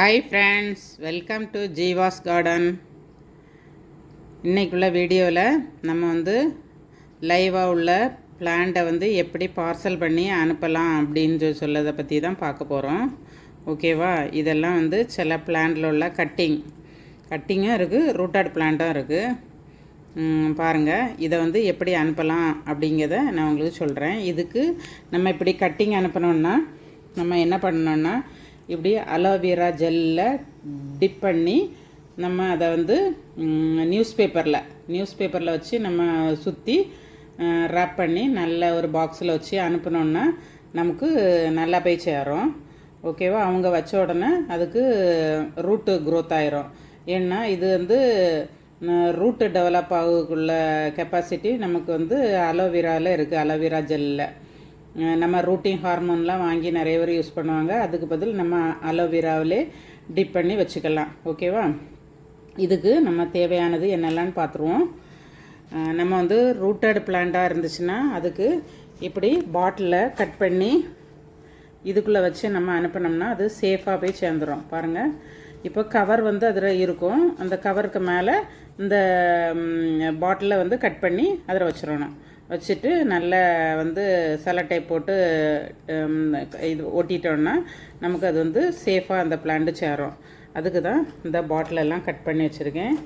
Hi friends welcome to Jeeva's garden இன்றைக்குள்ள வீடியோவில் நம்ம வந்து லைவாக உள்ள பிளான்ட்டை வந்து எப்படி பார்சல் பண்ணி அனுப்பலாம் அப்படின்னு சொல்லி சொல்லதை பற்றி தான் பார்க்க போகிறோம் ஓகேவா இதெல்லாம் வந்து சில பிளான்ட்டில் உள்ள கட்டிங் கட்டிங்கும் இருக்குது ரூட்டட் பிளான்ட்டும் இருக்குது பாருங்கள் இதை வந்து எப்படி அனுப்பலாம் அப்படிங்கிறத நான் உங்களுக்கு சொல்கிறேன் இதுக்கு நம்ம இப்படி கட்டிங் அனுப்பணுன்னா நம்ம என்ன பண்ணணுன்னா இப்படி அலோவேரா ஜெல்லில் டிப் பண்ணி நம்ம அதை வந்து நியூஸ் பேப்பரில் நியூஸ் பேப்பரில் வச்சு நம்ம சுற்றி ரேப் பண்ணி நல்ல ஒரு பாக்ஸில் வச்சு அனுப்பினோன்னா நமக்கு நல்லா போய் சேரும். ஓகேவா அவங்க வச்ச உடனே அதுக்கு ரூட்டு க்ரோத் ஆயிரும். ஏன்னா இது வந்து ரூட்டு டெவலப் ஆகக்குள்ள கெப்பாசிட்டி நமக்கு வந்து அலோவேராவில் இருக்குது அலோவேரா ஜெல்லில் நம்ம ரூட்டிங் ஹார்மோன்லாம் வாங்கி நிறைய பேர் யூஸ் பண்ணுவாங்க. அதுக்கு பதில் நம்ம அலோவேராவிலே டிப் பண்ணி வச்சுக்கலாம். ஓகேவா இதுக்கு நம்ம தேவையானது என்னெல்லாம்னு பார்த்துருவோம். நம்ம வந்து ரூட்டட் பிளான்ட்டாக இருந்துச்சுன்னா அதுக்கு இப்படி பாட்டிலில் கட் பண்ணி இதுக்குள்ளே வச்சு நம்ம அனுப்பினோம்னா அது சேஃபாக போய் சேர்ந்துடும் பாருங்கள் இப்போ கவர் வந்து அதில் இருக்கும். அந்த கவருக்கு மேலே இந்த பாட்டிலை வந்து கட் பண்ணி அதில் வச்சிடணும். வச்சுட்டு நல்லா வந்து சலட்டை போட்டு இது ஒட்டிட்டோன்னா நமக்கு அது வந்து சேஃபாக அந்த பிளான்ட்டு சேரும். அதுக்கு தான் இந்த பாட்டிலெல்லாம் கட் பண்ணி வச்சுருக்கேன்.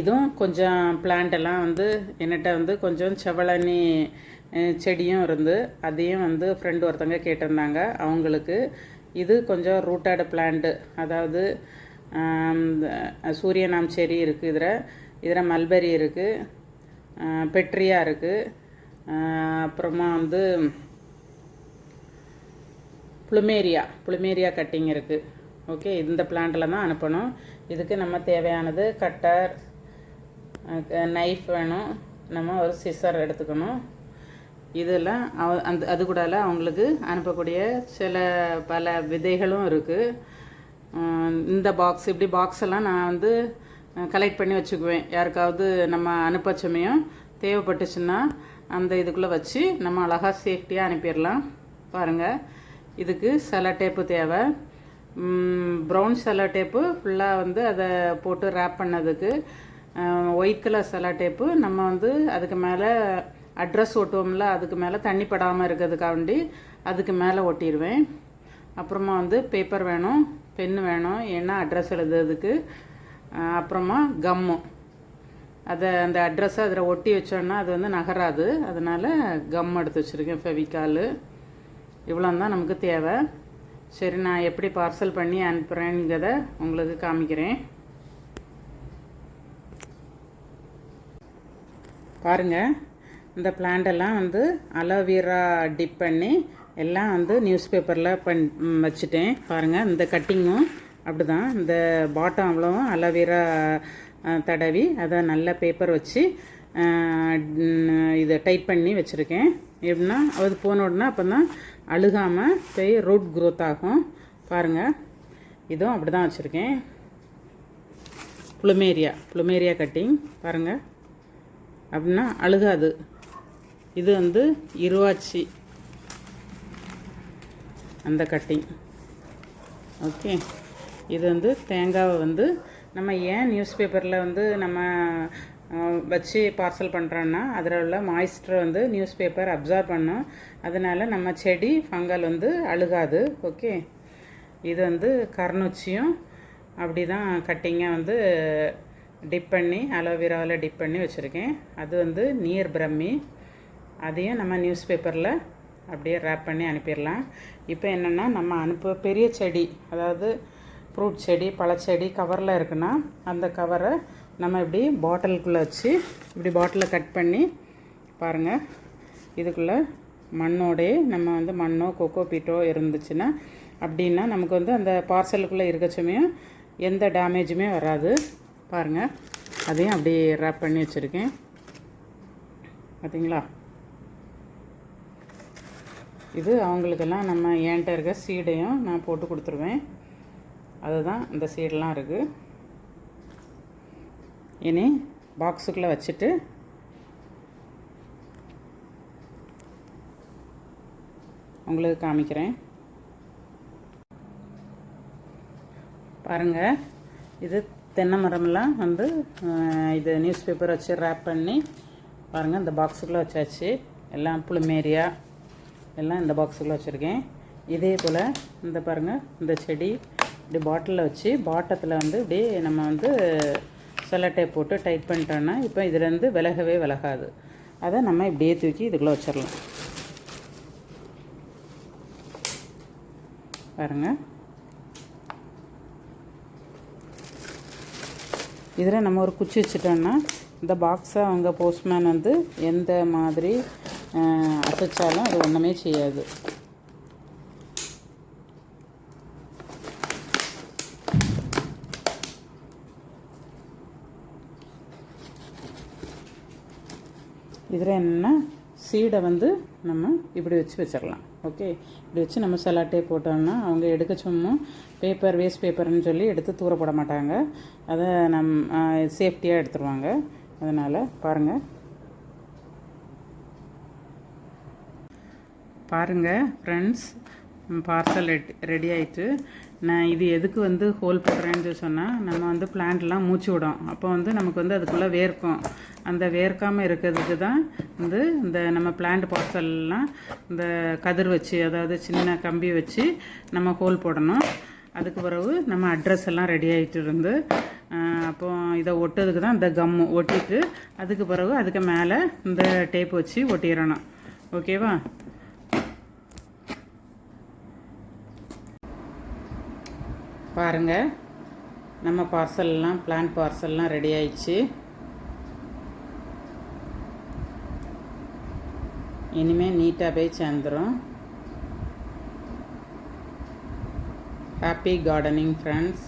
இதுவும் கொஞ்சம் பிளான்ட்டெல்லாம் வந்து என்னட்ட வந்து கொஞ்சம் செவளனி செடியும் இருந்து அதையும் வந்து ஃப்ரெண்டு ஒருத்தங்க கேட்டிருந்தாங்க. அவங்களுக்கு இது கொஞ்சம் ரூட்டட் பிளான்ட்டு அதாவது சூரியநாம் செடி இருக்குது இதில். இதில் மல்பெரி இருக்குது பெட்ரியா இருக்குது அப்புறமா வந்து புளுமேரியா புளுமேரியா கட்டிங் இருக்குது ஓகே இந்த பிளான்ட்டில் தான் அனுப்பணும். இதுக்கு நம்ம தேவையானது கட்டர் நைஃப் வேணும். நம்ம ஒரு சிசர் எடுத்துக்கணும். இதெல்லாம் அவ அந்த அது கூடால அவங்களுக்கு அனுப்பக்கூடிய சில பல விதைகளும் இருக்குது இந்த பாக்ஸ் இப்படி பாக்ஸ் எல்லாம் நான் வந்து கலெக்ட் பண்ணி வச்சுக்குவேன். யாருக்காவது நம்ம அனுப்ப சமயம் தேவைப்பட்டுச்சுன்னா அந்த இதுக்குள்ளே வச்சு நம்ம அழகாக சேஃப்டியாக அனுப்பிடலாம். பாருங்கள் இதுக்கு செல டேப்பு தேவை. ப்ரௌன் செல டேப்பு ஃபுல்லாக வந்து அதை போட்டு ரேப் பண்ணதுக்கு ஒயிட் கலர் செல டேப்பு நம்ம வந்து அதுக்கு மேலே அட்ரஸ் ஒட்டுவோம்ல அதுக்கு மேலே தண்ணி படாமல் இருக்கிறதுக்காண்டி அதுக்கு மேலே ஒட்டிடுவேன். அப்புறமா வந்து பேப்பர் வேணும் பென்னு வேணும் ஏன்னா அட்ரஸ் எழுதுறதுக்கு. அப்புறமா கம்மு அதை அந்த அட்ரஸை அதில் ஒட்டி வச்சோன்னா அது வந்து நகராது. அதனால் கம் எடுத்து வச்சுருக்கேன் ஃபெவிக்கால் இவ்வளோ தான் நமக்கு தேவை. சரி நான் எப்படி பார்சல் பண்ணி அனுப்புகிறேங்கிறத உங்களுக்கு காமிக்கிறேன். பாருங்கள் இந்த பிளான்டெல்லாம் வந்து அலோவேரா டிப் பண்ணி எல்லாம் வந்து நியூஸ் பேப்பரில் பண் வச்சுட்டேன். பாருங்கள் இந்த கட்டிங்கும் அப்படி தான் இந்த பாட்டம் அவ்வளோவும் அலோவேரா தடவி அதை நல்ல பேப்பர் வச்சு இதை டைட் பண்ணி வச்சுருக்கேன். எப்படின்னா அது போன உடனே அப்போ தான் அழுகாமல் போய் ரூட் க்ரோத் ஆகும். பாருங்கள் இதுவும் அப்படி தான் வச்சுருக்கேன். புளுமேரியா புளுமேரியா கட்டிங் பாருங்கள் அப்படின்னா அழுகாது. இது வந்து இருவாச்சி. அந்த கட்டிங் ஓகே இது வந்து தேங்காவை வந்து நம்ம ஏன் நியூஸ் பேப்பரில் வந்து நம்ம வச்சு பார்சல் பண்ணுறோன்னா அதில் உள்ள மாய்ஸ்டர் வந்து நியூஸ் பேப்பர் அப்சர்வ் பண்ணும். அதனால் நம்ம செடி ஃபங்கல் வந்து அழுகாது. ஓகே இது வந்து கர்ணுச்சியும் அப்படி தான் கட்டிங்காக வந்து டிப் பண்ணி அலோவேராவில் டிப் பண்ணி வச்சுருக்கேன். அது வந்து நீர் பிரம்மி. அதையும் நம்ம நியூஸ் பேப்பரில் அப்படியே ரேப் பண்ணி அனுப்பிடலாம். இப்போ என்னென்னா நம்ம அனுப்ப பெரிய செடி அதாவது ஃப்ரூட் செடி பழச்செடி கவரில் இருக்குன்னா அந்த கவரை நம்ம இப்படி பாட்டிலுக்குள்ளே வச்சு இப்படி பாட்டிலில் கட் பண்ணி பாருங்கள் இதுக்குள்ளே மண்ணோடே நம்ம வந்து மண்ணோ கொக்கோ பீட்டோ இருந்துச்சுன்னா அப்படின்னா நமக்கு வந்து அந்த பார்சலுக்குள்ளே இருக்க சமயம் எந்த டேமேஜுமே வராது. பாருங்கள் அதையும் அப்படி ரேப் பண்ணி வச்சுருக்கேன். பார்த்தீங்களா இது அவங்களுக்கெல்லாம் நம்ம ஏன்ட்ட இருக்க சீடையும் நான் போட்டு கொடுத்துருவேன். அதுதான் இந்த சீடெலாம் இருக்குது இனி பாக்ஸுக்குள்ளே வச்சுட்டு உங்களுக்கு காமிக்கிறேன். பாருங்கள் இது தென்னை மரம்லாம் வந்து இது நியூஸ் பேப்பர் வச்சு ரேப் பண்ணி பாருங்கள் இந்த பாக்ஸுக்குள்ளே வச்சாச்சு. எல்லாம் புளுமேரியா எல்லாம் இந்த பாக்ஸுக்குள்ளே வச்சுருக்கேன். இதே போல் இந்த பாருங்கள் இந்த செடி இப்படி பாட்டிலில் வச்சு பாட்டத்தில் வந்து இப்படி நம்ம வந்து செல்லட்டை போட்டு டைட் பண்ணிட்டோன்னா இப்போ இதுலேருந்து விலகவே விலகாது. அதை நம்ம இப்படியே தூக்கி இதுக்குள்ளே வச்சிடலாம். பாருங்கள் இதில் நம்ம ஒரு குச்சி வச்சுட்டோன்னா இந்த பாக்ஸை அவங்க போஸ்ட்மேன் வந்து எந்த மாதிரி அசைச்சாலும் அது ஒன்றுமே செய்யாது. இதில் என்னென்னா சீடை வந்து நம்ம இப்படி வச்சு வச்சிடலாம் ஓகே இப்படி வச்சு நம்ம செலாட்டே போட்டோம்னா அவங்க எடுக்க சும்மா பேப்பர் வேஸ்ட் பேப்பர்னு சொல்லி எடுத்து தூர போட மாட்டாங்க. அதை நம் சேஃப்டியாக எடுத்துருவாங்க. அதனால் பாருங்கள் பாருங்கள் ஃப்ரெண்ட்ஸ் பார்சல் ரெடி ரெடி ஆயிட்டு. நான் இது எதுக்கு வந்து ஹோல் போடுறேன்னு சொன்னால் நம்ம வந்து பிளான்ட்லாம் மூச்சு விடும். அப்போ வந்து நமக்கு வந்து அதுக்குள்ளே வேர்க்கும். அந்த வேர்க்காமல் இருக்கிறதுக்கு தான் வந்து இந்த நம்ம பிளான்ட் பார்சல்லாம் இந்த கதிர் வச்சு அதாவது சின்ன கம்பி வச்சு நம்ம ஹோல் போடணும். அதுக்கு பிறகு நம்ம அட்ரஸ் எல்லாம் ரெடி ஆகிட்டு இருந்து அப்போ இதை ஒட்டுறதுக்கு தான் இந்த கம்மு ஒட்டிட்டு அதுக்கு பிறகு அதுக்கு மேலே இந்த டேப் வச்சு ஒட்டிடணும். ஓகேவா பாருங்கள் நம்ம பார்சல்லாம் பிளான் பார்சல்லாம் ரெடி ஆயிடுச்சு. இனிமேல் நீட்டாக போய் சேர்ந்துடும் ஹாப்பி கார்டனிங் ஃப்ரெண்ட்ஸ்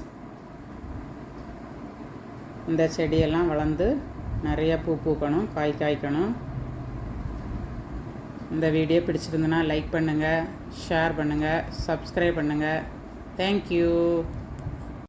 இந்த செடியெல்லாம் வளர்ந்து நிறைய பூ பூக்கணும் காய் காய்க்கணும். இந்த வீடியோ பிடிச்சிருந்துன்னா லைக் பண்ணுங்கள் ஷேர் பண்ணுங்கள் சப்ஸ்கிரைப் பண்ணுங்கள் Thank you.